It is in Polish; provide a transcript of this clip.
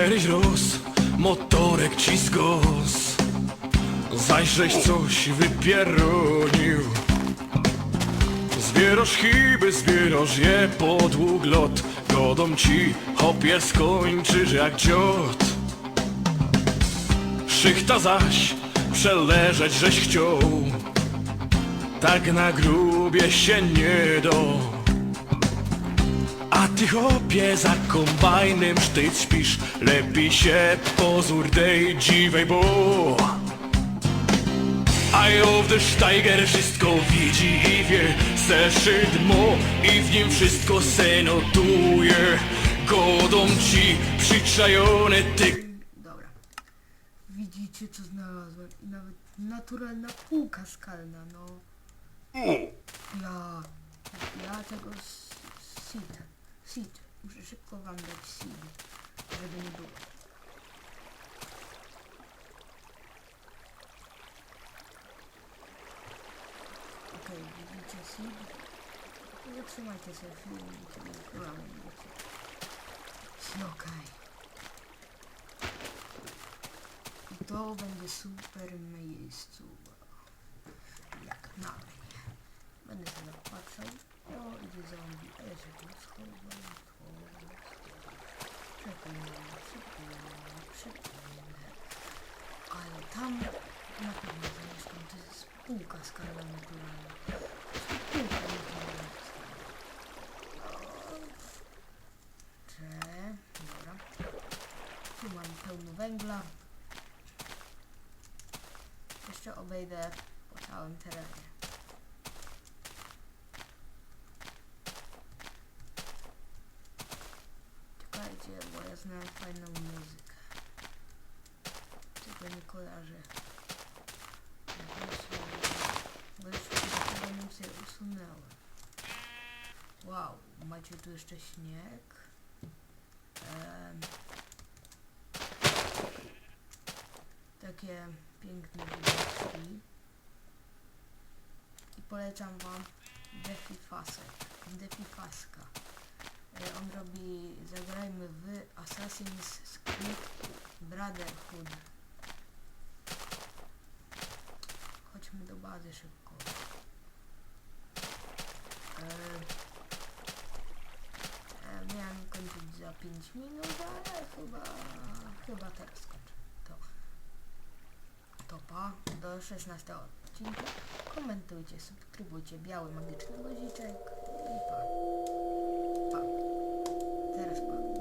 Kiedyś roz, motorek ci zgos żeś coś wypieronił. Zbierasz chyby, zbierasz je podług lot. Godą ci, hopie skończysz jak dziot. Szychta zaś, przeleżeć żeś chciał. Tak na grubie się nie do ty chłopie za kombajnem sztyc śpisz Lepiej się pozór tej dziwej, bo Eye of the Steiger wszystko widzi i wie Zeszyt mo i w nim wszystko se notuje Godą ci przyczajone ty Dobra. Widzicie co znalazłem? Nawet naturalna półka skalna, no. Ja... Ja tego s- seed... Muszę szybko wam dać seed. Żeby nie było. Okej, widzicie seed? Zatrzymajcie sobie film i tyle chyba będziecie. Okej. I to będzie super miejscu. Jak na mnie. Będę sobie patrzał. Ale tam na pewno zamieszkam. To jest spółka skarba naturalna. Spółka naturalna. Cze, dobra. Tu mam pełno węgla. Jeszcze obejdę po całym terenie. Znam fajną muzykę. Tylko nie kojarzę. Bo już tego nim sobie usunęłem. Wow, macie tu jeszcze śnieg. Em, takie piękne widoczki. I polecam wam Defi Fasek. Defi Faska. On robi, zagrajmy w Assassin's Creed Brotherhood. Chodźmy do bazy szybko. E, e, miałem kończyć za 5 minut, ale chyba, chyba teraz skończę. To topa do 16 odcinka. Komentujcie, subskrybujcie biały magiczny guziczek i pa. Facebook.